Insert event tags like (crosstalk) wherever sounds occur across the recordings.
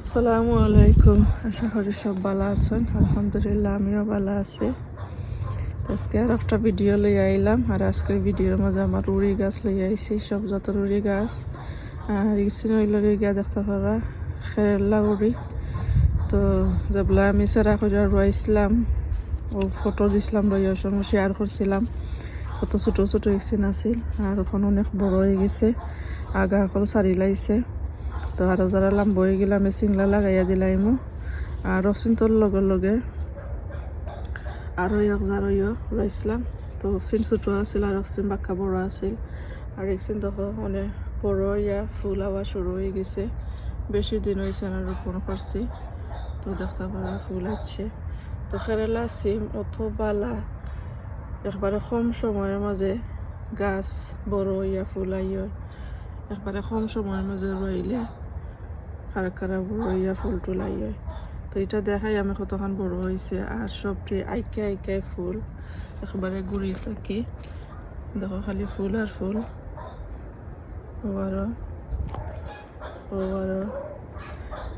আসসালামু আলাইকুম। আশা করি সব ভালো আছেন। আলহামদুলিল্লাহ, আমিও ভালো আছি। আজকে আর একটা ভিডিও লই আইলাম। আর আজকের ভিডিওর মাঝে আমার উড়ি গাছ লই আইছি, সব যত উড়ি গাছ। আর ইসিন হইল গিয়া দেখতে পারা খেরলা উড়ি তো যেগুলা আমি সেরা করে রয়েছিলাম ও ফটো দিছিলাম রইয়ার সময় শেয়ার করছিলাম। কত ছোটো ছোটো ইসিন আছিল। আর এখন অনেক বড় হয়ে গেছে। আগা সকল সারি লাইছে। তো আরও যারা লাম্ব হয়ে গেলে আমি চিংলা লাগাইয়া দিলাইমো। আর রসিনটোর লগে লগে আরও এক জারইও রয়েছিলাম তো সিন ছোটো আছিল আর সিন বাক্কা বড় আছিল। আর একদিন দেখো অনেক বড় ইয়া ফুল আওয়া শুরু হয়ে গেছে। বেশি দিন হয়েছে না রোপণ করছি তো দেখতে পারা ফুল আসছে তো খেরেলা সিম অত বালা একবারে কম সময়ের মাঝে গাছ বড় ইয়া ফুল আইয়। একবারে কম সময়ের মাঝে রইলে খারা খারা বড় ইয়া ফুল টুল তো এটা দেখাই আমি কতক্ষণ বড় হয়েছে আর সবটি আইকে আইকে ফুল একবারে গুড়ি থাকি। দেখো খালি ফুল আর ফুল। ও আরও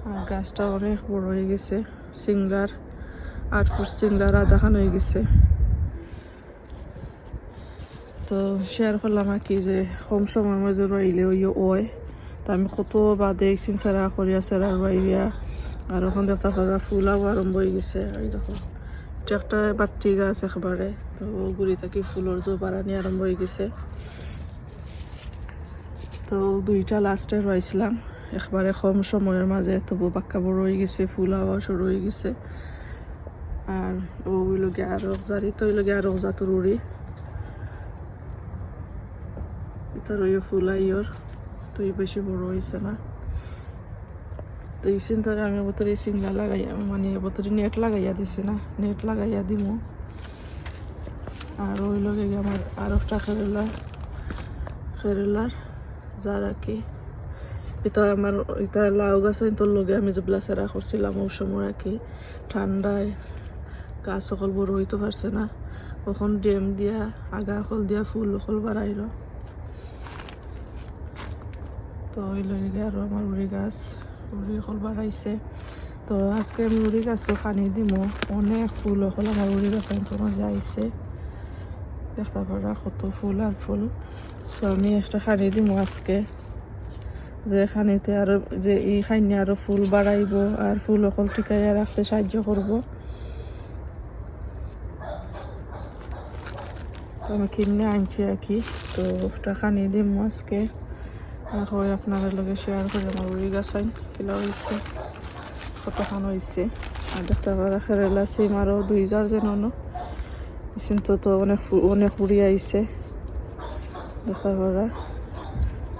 আর গাছটা অনেক বড় হয়ে গেছে। সিংলার আট ফুট সিংলার আধাখান হয়ে গেছে। তো শেয়ার করলাম আর কি যে কম সময়ের মাঝে রইলে ওই ওয় তো আমি কত বাদে একদিন সেরা করিয়া সেরা রইয়া আর ওখান দেখতে পারা ফুলাও আরম্ভ হয়ে গেছে। এই দেখো, এটা একটা বাটি গাছ একেবারে। তো গুড়ি থাকি ফুলের জো বাড়ানি আরম্ভ হয়ে গেছে। তো দুইটা লাস্টে রয়েছিলাম। একবারে কম সময়ের মাঝে তবু বাক্কা বড় হয়ে গেছে ফুল হওয়া শুরু হয়ে গেছে। আর ওই লগে আরও জারি তো ওই লগে আরও জাতুর উড়ি এটার ওই ফুল আইয়র তো এই বেশি বড় হয়েছে না। তো এই চিন্তারে আমি বোতরে সিংলা লাগাইয়া মানে বোতরে নেট লাগাইয়া দিছি না। নেট লাগাইয়া দিমু। আর ওই লগে আমার আর একটা খেরেলা খেরেলার যার কি। এটা আমার এটা লাউ গাছ তোর লগে আমি যেগুলা সেরা করছিলাম সময় আর কি। ঠান্ডায় গাছ সকল বড় হইতে পারছে না। কখন ডেম দিয়া, আগা সকল দিয়া ফুল সকল বাড়াইল। তো ওই লগে আর আমার উড়ি গাছ উড়ি সকল বাড়াইছে তো আজকে আমি উড়ি গাছও খানি দিমো। অনেক ফুল সকল আমার উড়ি গাছ তোমার যাইছে দেখতে পারা কত ফুল আর ফুল। তো আমি একটা খানি দিমো আজকে। যে খানিতে আরও যে এই খাইনি আরও ফুল বাড়াইব আর ফুল অকল টিকাইয়া রাখতে সাহায্য করব তো আমি কিনে আনছি আর কি তো একটা খানি দিম আজকে। হয় আপনাদের লগে শেয়ার করে আমার উড়ি গাছ কিলা হয়েছে কতক্ষণ হয়েছে আর দেখতে পারা খেরেলা আরও দুই হাজার যেন সিম তো অনেক অনেক উড়ি আইছে। দেখতে পারা,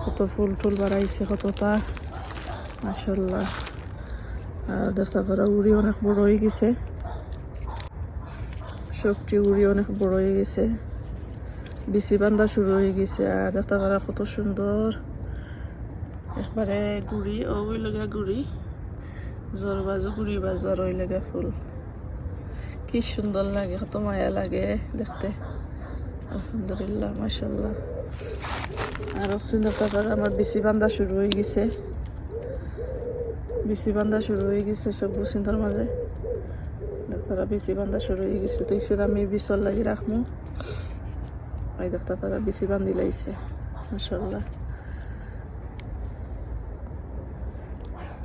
কত ফুল টুল বাড়াইছে, কতটা। মাসাল্লাহ আর দেখতে পারা, উড়ি অনেক বড় হয়ে গেছে। সবটি উড়ি অনেক বড় হয়ে গেছে। বিচি বান্ধা শুরু হয়ে গেছে। আর দেখতে পারা, কত সুন্দর। একবারে গুড়ি, ও ওই লগা গুড়ি। জ্বর বাজু, গুড়ি বা জ্বর ওই লগা ফুল। কি সুন্দর লাগে, কত মায়া লাগে দেখতে। আলহামদুলিল্লাহ মাসাল্লাহ আর চিন্তা করে আমার বিচি বান্ধা শুরু হয়ে গেছে। বিচি বান্ধা শুরু হয়ে গেছে সব চিন্তার মাঝে। ডাক্তারা বিচি বান্ধা শুরু হয়ে গেছে। তো ইসে আমি বিচল লাগি রাখমু। এই দেখতে তারা বিচি বান্ধি লাইছে মাসাল্লাহ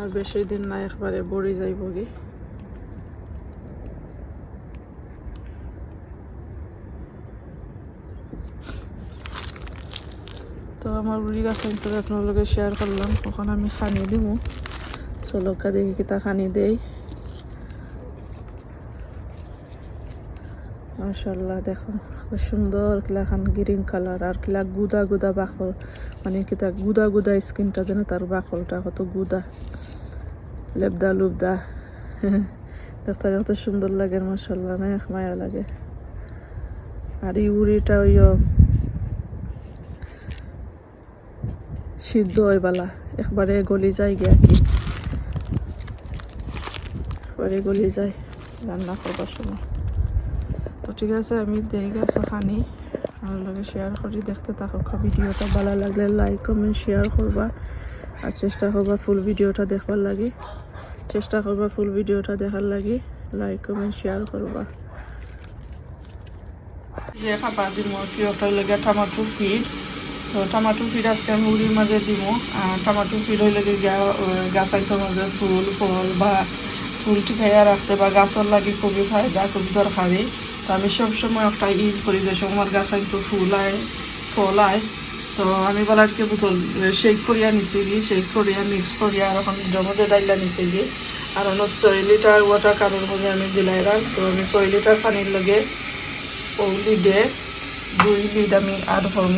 আর বেশি দিন না একবারে বড়ি যাইব গে। তো আমার উড়ি গাছ তো আপনার শেয়ার করলাম ওখানে আমি খানি দিব চলকা দেখি কিতা খানি দেই। মাশাল্লাহ দেখো। সুন্দর কিলা খান গ্রিন কালার আর কিলা গুদা গুদা বাকল মানে কিতা গুদা গুদা স্কিনটা যেন তার বাকলটা কত গুদা লেবদা লুবদা দেখতে (laughs) কত সুন্দর লাগে মাসাল্লাহ না মায়া লাগে। আর এই উড়িটা ওই সিদ্ধ হয় বালা একবারে গলি যায় গিয়া কি। একবারে গলি যায় রান্না করবার সময় ঠিক আছে, আমি দেই গেছো খানি আর লগে শেয়ার করি, দেখতে থাকো। ভিডিওটা ভালো লাগলে লাইক কমেন্ট শেয়ার করবা। আর চেষ্টা করবা ফুল ভিডিওটা দেখবার লাগে। চেষ্টা করবা ফুল ভিডিওটা দেখার লাগে। লাইক কমেন্ট শেয়ার করবা। যে খাবার কি ওটা লেগে টমাটো ফিড তো টমাটো ফিড আজকে আমি উড়ির মাঝে দিব আর টমাটো ফিড হইলে গাছাইতে মাঝে ফুল, ফল বা ফুল টিকাইয়া রাখতে বা গাছর লাগে খুবই ফায়দা, খুবই দরকারি। তো আমি সবসময় একটা ইউজ করি যে সময় গাছ একটু ফুল আয়, ফল আয়। তো আমি বলারকে বোতল শেক করিয়া নিছি গিয়ে শেক করিয়া মিক্স করিয়া আর এখন জমজে ডাইলা নিতে গিয়ে। আর অন্য ছয় লিটার ওয়াটার কারোর মধ্যে আমি দিলাইলাম তো আমি ছয় লিটার পানির লগে ও লিডে দুই লিড আমি আড করব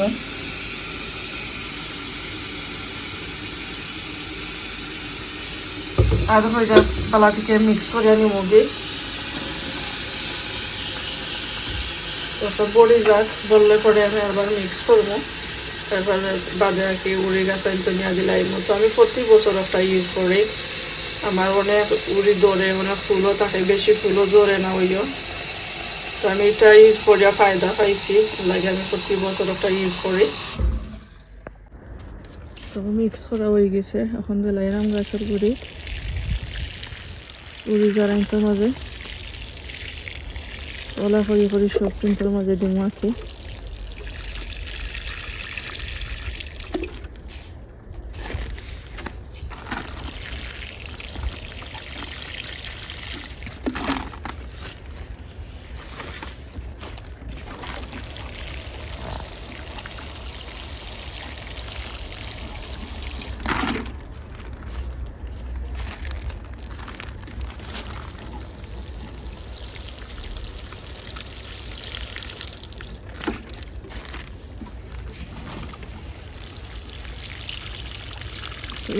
আর হয়ে পালাটিকে মিক্স করিয়া নিমু গিয়ে। ওটা বড়ি যাক বললে পরে আমি আবার মিক্স করব। তারপরে বাদে আর কি উড়ি গাছ আনতে নিয়ে দিলাই তো আমি প্রতি বছর একটা ইউজ করি। আমার অনেক উড়ি দৌড়ে অনেক ফুলও থাকে, বেশি ফুলও জোরে না ওইও। তো আমি এটা ইউজ করিয়া ফায়দা পাইছি। লাগে আমি প্রতি বছর একটা ইউজ করি। তো মিক্স করা হয়ে গেছে। এখন দিলাইরাম গাছের গুড়ি। উড়ি জড়াইতে মাঝে ওলা করি করি সব কিন্তু আমাদের ডিম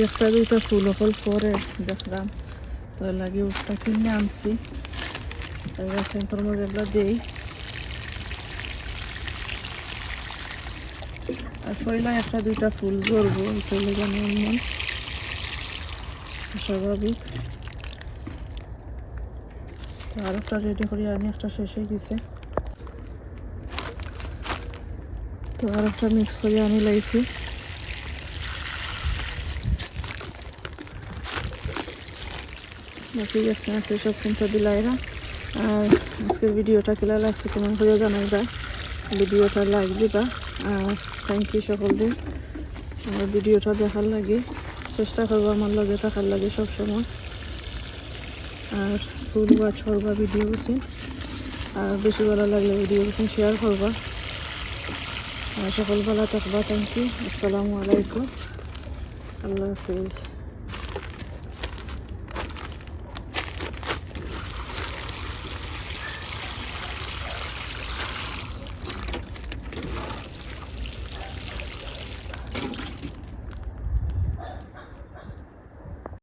একটা দুইটা ফুল ফল পরে দেখলাম। তো লাগে ওটা কিনে আনছি। এবার সেন্টার মধ্যে এগুলো দিই। আর পয়লা একটা দুইটা ফুল ধরবো জানি মন স্বাভাবিক। আর একটা রেডি করি আমি একটা শেষ হয়ে গেছে। তো আর একটা মিক্স করে, আমি লাইছি। বাকি গেছে আছে সব কিন্তু দিলাইরা আর আজকের ভিডিওটা কেলা লাগছে কমেন্ট করে জানাইবা। ভিডিওটা লাইক দিবা। আর থ্যাংক ইউ সকল দিন আমার ভিডিওটা দেখার লাগে। চেষ্টা করব আমার লগে থাকার লাগে সবসময় আর ফুল ওয়াচ করবা ভিডিও বেশি। আর বেশি ভালো লাগলে ভিডিও বেশি শেয়ার করবা। সকল ভালো থাকবা থ্যাংক ইউ আসসালামু আলাইকুম। আল্লাহ হাফিজ।